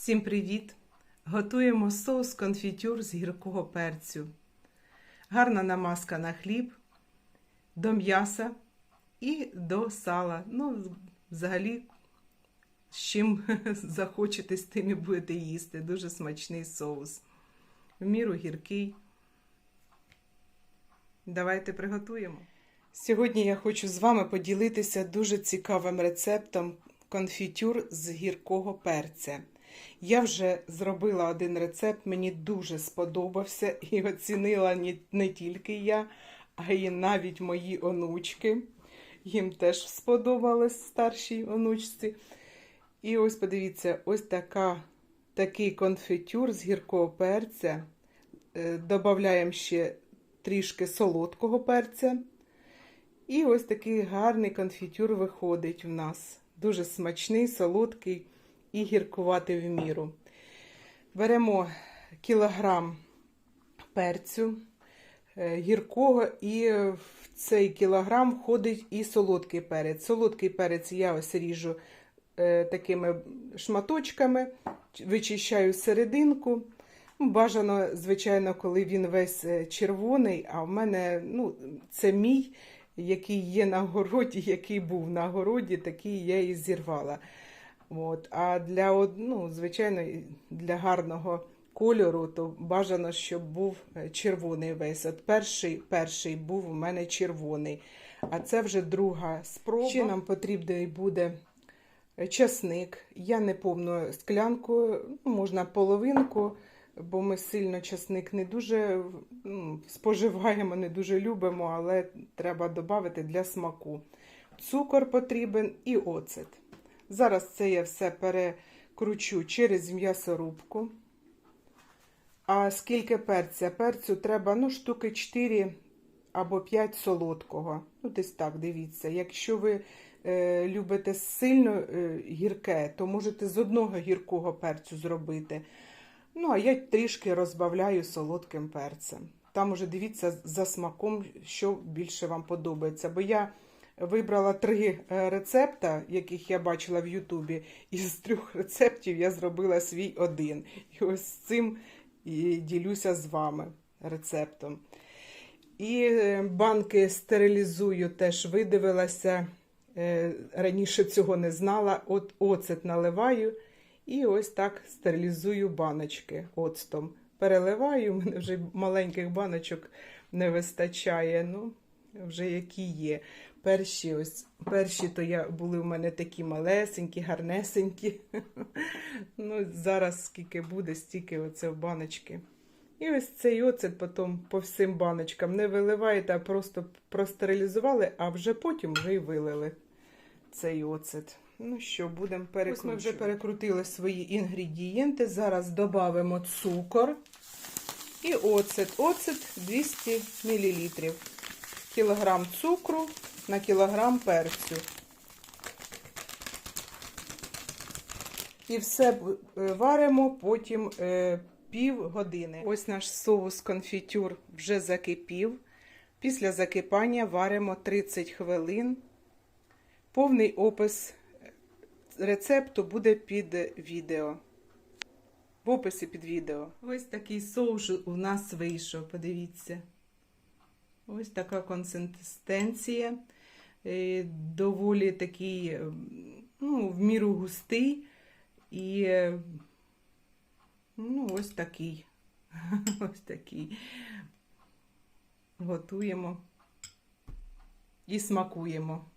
Всім привіт! Готуємо соус конфітюр з гіркого перцю. Гарна намазка на хліб, до м'яса і до сала. Ну, взагалі, з чим захочете, з тим і будете їсти. Дуже смачний соус. В міру гіркий. Давайте приготуємо. Сьогодні я хочу з вами поділитися дуже цікавим рецептом конфітюр з гіркого перця. Я вже зробила один рецепт, мені дуже сподобався і оцінила не, тільки я, а й навіть мої онучки. Їм теж сподобалось старшій онучці. І ось подивіться, ось така, такий конфітюр з гіркого перця. Е, Додаємо ще трішки солодкого перця. І ось такий гарний конфітюр виходить у нас. Дуже смачний, солодкий і гіркувати в міру. Беремо кілограм перцю е, гіркого, і в цей кілограм входить і солодкий перець. Солодкий перець я ось ріжу е, такими шматочками, вичищаю серединку. Ну, Бажано, звичайно, коли він весь е, червоний, а в мене ну, це мій, який є на городі, який був на городі, такий я і зірвала. От. А для, ну, звичайно, для гарного кольору, то бажано, щоб був е, червоний весь. От перший, перший був у мене червоний. А це вже друга спроба. Ще нам потрібний буде е, часник. Я не повну склянку, ну, можна половинку, бо ми сильно часник не дуже ну, споживаємо, не дуже любимо, але треба додати для смаку. Цукор потрібен і оцет. Зараз це я все перекручу через м'ясорубку. А скільки перця? Перцю треба ну, штуки 4 або 5 солодкого. Ну, десь так, дивіться. Якщо ви е, любите сильно е, гірке, то можете з одного гіркого перцю зробити. Ну, а я трішки розбавляю солодким перцем. Там уже дивіться за смаком, що більше вам подобається. Бо я вибрала три е, рецепта, яких я бачила в Ютубі. І з трьох рецептів я зробила свій один. І ось цим ділюся з вами рецептом. І е, банки стерилізую, теж видивилася. Е, Раніше цього не знала. От оцет наливаю. І ось так стерилізую баночки оцтом. Переливаю, мене вже маленьких баночок не вистачає. Ну, вже які є. Перші ось, перші то я були у мене такі малесенькі, гарнесенькі. Ну, зараз скільки буде, стільки оце в баночки. І ось цей оцет потім по всім баночкам не виливаєте, а просто простерилізували, а вже потім вже й вилили цей оцет. Ну що, будемо перекручувати. Ось ми вже перекрутили свої інгредієнти. Зараз додамо цукор і оцет. Оцет 200 мл. Кілограм цукру на кілограм перцю. І все е, варимо потім е, пів години. Ось наш соус конфітюр вже закипів. Після закипання варимо 30 хвилин. Повний опис рецепту буде під відео. В описі під відео. Ось такий соус у нас вийшов, подивіться. Ось така консистенція. Е, Доволі такий, е, ну, в міру густий. І е, ну, ось такий. Ось такий. Готуємо і смакуємо.